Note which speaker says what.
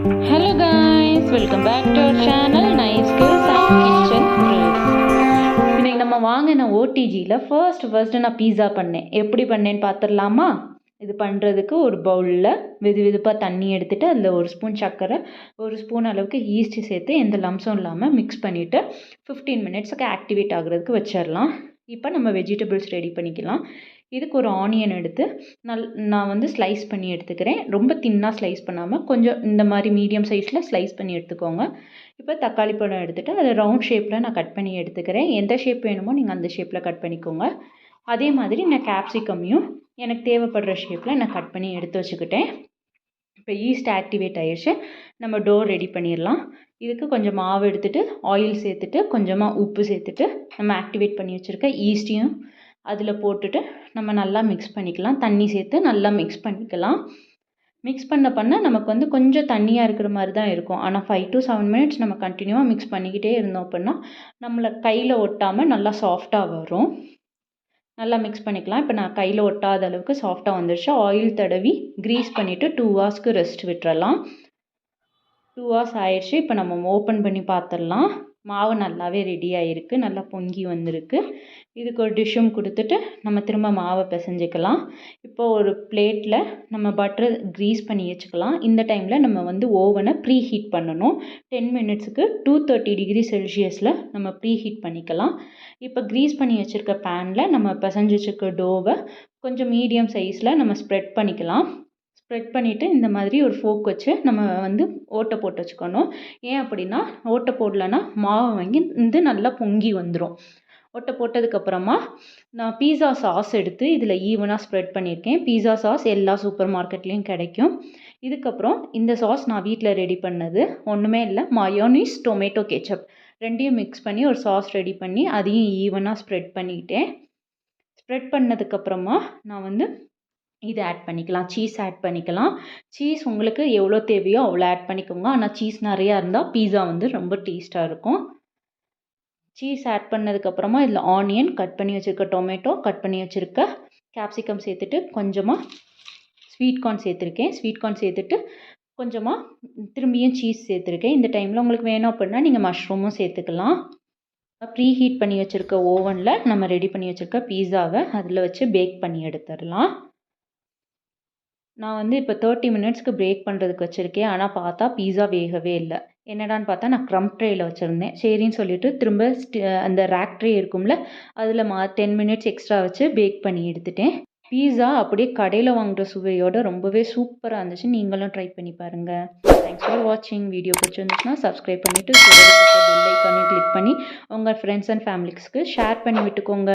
Speaker 1: Hello guys welcome back to our channel nice Skills and kitchen இன்னைக்கு நம்ம வாங்கின ஓடிஜியில் first first நான் பீஸா பண்ணேன். எப்படி பண்ணேன்னு பார்த்துடலாமா? இது பண்ணுறதுக்கு ஒரு பவுலில் வெது வெதுப்பாக தண்ணி எடுத்துகிட்டு அதில் ஒரு ஸ்பூன் சர்க்கரை ஒரு ஸ்பூன் அளவுக்கு ஈஸ்ட்டு சேர்த்து எந்த லம்ஸும் இல்லாமல் மிக்ஸ் பண்ணிவிட்டு ஃபிஃப்டீன் மினிட்ஸுக்கு ஆக்டிவேட் ஆகுறதுக்கு வச்சிடலாம். இப்போ நம்ம வெஜிடபிள்ஸ் ரெடி பண்ணிக்கலாம். இதுக்கு ஒரு ஆனியன் எடுத்து நல் நான் வந்து ஸ்லைஸ் பண்ணி எடுத்துக்கிறேன். ரொம்ப தின்னாக ஸ்லைஸ் பண்ணாமல் கொஞ்சம் இந்த மாதிரி மீடியம் சைஸில் ஸ்லைஸ் பண்ணி எடுத்துக்கோங்க. இப்போ தக்காளி பழம் எடுத்துகிட்டு அதை ரவுண்ட் ஷேப்பில் நான் கட் பண்ணி எடுத்துக்கிறேன். எந்த ஷேப் வேணுமோ நீங்கள் அந்த ஷேப்பில் கட் பண்ணிக்கோங்க. அதே மாதிரி நான் கேப்சிகம்மையும் எனக்கு தேவைப்படுற ஷேப்பில் நான் கட் பண்ணி எடுத்து வச்சுக்கிட்டேன். இப்போ ஈஸ்ட் ஆக்டிவேட் ஆயிடுச்சு நம்ம டோர் ரெடி பண்ணிடலாம் இதுக்கு கொஞ்சம் மாவு எடுத்துகிட்டு ஆயில் சேர்த்துட்டு கொஞ்சமாக உப்பு சேர்த்துட்டு நம்ம ஆக்டிவேட் பண்ணி வச்சுருக்க ஈஸ்ட்டையும் அதில் போட்டுட்டு நம்ம நல்லா மிக்ஸ் பண்ணிக்கலாம். தண்ணி சேர்த்து நல்லா மிக்ஸ் பண்ணிக்கலாம். மிக்ஸ் பண்ண பண்ண நமக்கு வந்து கொஞ்சம் தண்ணியாக இருக்கிற மாதிரி தான் இருக்கும். ஆனால் ஃபைவ் டு செவன் மினிட்ஸ் நம்ம கண்டினியூவாக மிக்ஸ் பண்ணிக்கிட்டே இருந்தோம் அப்படின்னா நம்மளை கையில் ஒட்டாமல் நல்லா சாஃப்டாக வரும். நல்லா மிக்ஸ் பண்ணிக்கலாம். இப்போ நான் கையில் ஒட்டாத அளவுக்கு சாஃப்டாக வந்துடுச்சு ஆயில் தடவி க்ரீஸ் பண்ணிவிட்டு டூ ஹவர்ஸ்க்கு ரெஸ்ட் விட்டுறலாம். டூ ஹவர்ஸ் ஆயிடுச்சு. இப்போ நம்ம ஓப்பன் பண்ணி பார்த்துடலாம் மாவு நல்லாவே ரெடி ஆகிருக்கு நல்லா பொங்கி வந்திருக்கு. இதுக்கு ஒரு டிஷ்ஷும் கொடுத்துட்டு நம்ம திரும்ப மாவை பிசைஞ்சிக்கலாம். இப்போ ஒரு பிளேட்டில் நம்ம பட்டர் க்ரீஸ் பண்ணி வச்சுக்கலாம். இந்த டைமில் நம்ம வந்து ஓவனை ப்ரீ ஹீட் பண்ணணும். டென் மினிட்ஸுக்கு டூ தேர்ட்டி டிகிரி செல்சியஸில் நம்ம ப்ரீ ஹீட் பண்ணிக்கலாம். இப்போ க்ரீஸ் பண்ணி வச்சுருக்க பேனில் நம்ம பிசைஞ்சு வச்சுருக்க டோவை கொஞ்சம் மீடியம் சைஸில் நம்ம ஸ்ப்ரெட் பண்ணிக்கலாம். ஸ்ப்ரெட் பண்ணிவிட்டு இந்த மாதிரி ஒரு ஃபோக் வச்சு நம்ம வந்து ஓட்டை போட்டு வச்சுக்கணும். ஏன் அப்படின்னா ஓட்டை போடலன்னா மாவு வாங்கி வந்து நல்லா பொங்கி வந்துடும் ஒட்டை போட்டதுக்கப்புறமா நான் பீஸா சாஸ் எடுத்து இதில் ஈவனாக ஸ்ப்ரெட் பண்ணியிருக்கேன். பீஸா சாஸ் எல்லா சூப்பர் மார்க்கெட்லேயும் கிடைக்கும். இதுக்கப்புறம் இந்த சாஸ் நான் வீட்டில் ரெடி பண்ணது ஒன்றுமே இல்லை மயோனிஸ் டொமேட்டோ கெச்சப் ரெண்டையும் மிக்ஸ் பண்ணி ஒரு சாஸ் ரெடி பண்ணி அதையும் ஈவனாக ஸ்ப்ரெட் பண்ணிக்கிட்டேன் ஸ்ப்ரெட் பண்ணதுக்கப்புறமா நான் வந்து இது ஆட் பண்ணிக்கலாம். சீஸ் ஆட் பண்ணிக்கலாம். சீஸ் உங்களுக்கு எவ்வளோ தேவையோ அவ்வளோ ஆட் பண்ணிக்கோங்க. ஆனால் சீஸ் நிறையா இருந்தால் பீஸா வந்து ரொம்ப டேஸ்ட்டாக இருக்கும். சீஸ் ஆட் பண்ணதுக்கப்புறமா இதில் ஆனியன் கட் பண்ணி வச்சுருக்க டொமேட்டோ கட் பண்ணி வச்சுருக்க கேப்சிகம் சேர்த்துட்டு கொஞ்சமாக ஸ்வீட் கார்ன் சேர்த்துருக்கேன். ஸ்வீட் கார்ன் சேர்த்துட்டு கொஞ்சமாக திரும்பியும் சீஸ் சேர்த்துருக்கேன். இந்த டைமில் உங்களுக்கு வேணும் அப்படின்னா நீங்கள் மஷ்ரூமும் சேர்த்துக்கலாம். ப்ரீ ஹீட் பண்ணி வச்சுருக்க ஓவனில் நம்ம ரெடி பண்ணி வச்சுருக்க பீஸாவை அதில் வச்சு பேக் பண்ணி எடுத்துடலாம். நான் வந்து இப்போ தேர்ட்டி மினிட்ஸ்க்கு பிரேக் பண்ணுறதுக்கு வச்சுருக்கேன். ஆனால் பார்த்தா பீஸா வேகவே இல்லை. என்னடான்னு பார்த்தா நான் க்ரம் ட்ரேயில் வச்சுருந்தேன். சரின்னு சொல்லிட்டு திரும்ப அந்த ரேக் ட்ரே இருக்கும்ல அதில் மா டென் மினிட்ஸ் எக்ஸ்ட்ரா வச்சு பேக் பண்ணி எடுத்துட்டேன். பீஸா அப்படியே கடையில் வாங்குகிற சுவையோட ரொம்பவே சூப்பராக இருந்துச்சு. நீங்களும் ட்ரை பண்ணி பாருங்கள் தேங்க்ஸ் ஃபார் வாட்சிங் வீடியோ பிடிச்சிருந்துச்சுன்னா சப்ஸ்கிரைப் பண்ணிவிட்டு பெல் ஐக்கானையும் கிளிக் பண்ணி உங்கள் ஃப்ரெண்ட்ஸ் அண்ட் ஃபேமிலிஸ்க்கு ஷேர் பண்ணி விட்டுக்கோங்க.